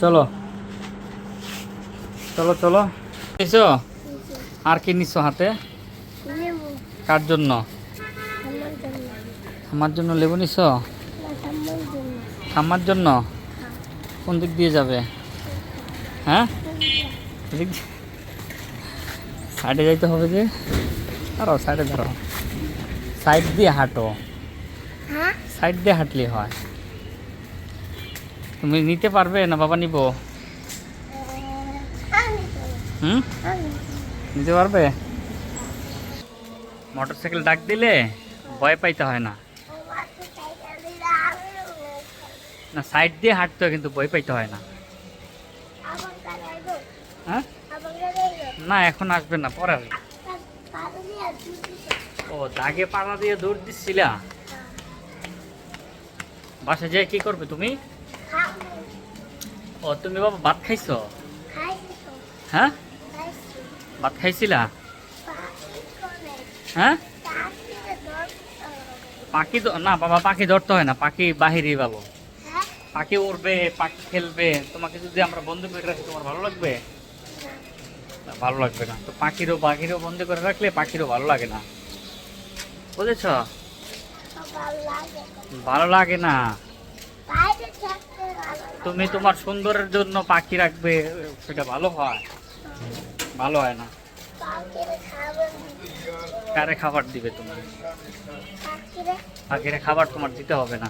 চলো। চলো চলো। নিছো? আর কি নিছো হাতে? কার জন্য? আমার জন্য লেবু নিছো? আমার জন্য? কোন দিক দিয়ে যাবে? হ্যাঁ? সাইডে যাইতে হবে যে। ধরো সাইডে ধরো সাইড দিয়ে হাঁটো। হ্যাঁ? সাইড দিয়ে হাঁটলে হয়। তুমি নিতে পারবে না বাবা নিব? হুম? নিতে পারবে? মোটর সাইকেল ডাক দিলে ভয় পাইতে হয় না। না, সাইড দিয়ে হাঁটতে হয় কিন্তু ভয় পাইতে হয় না। হ্যাঁ? না, এখন আসবে না, পরে আসবে। ও, দাগে পাড়া দিয়ে দৌড় দিচ্ছিলা? বাসা যেয়ে কি করবে তুমি? ও তুমি বাবা ভাত খাইছো? হ্যাঁ ভাত খাইছিলা? হ্যাঁ পাখি তো না বাবা পাখি ধরতে হয় না পাখি বাহিরেই ভালো পাখি উড়বে পাখি খেলবে তোমাকে যদি আমরা বন্ধ করে রাখি তোমার ভালো লাগবে? ভালো লাগবে না। তো পাখিরও পাখিরও বন্ধ করে রাখলে পাখিরও ভালো লাগে না। বুঝেছ? ভালো লাগে না। তুমি তোমার সুন্দরের জন্য পাখি রাখবে সেটা ভালো হয়। ভালো হয় না। কারে খাবার দিবে তোমার? পাখিরে। খাবার তোমার দিতে হবে না।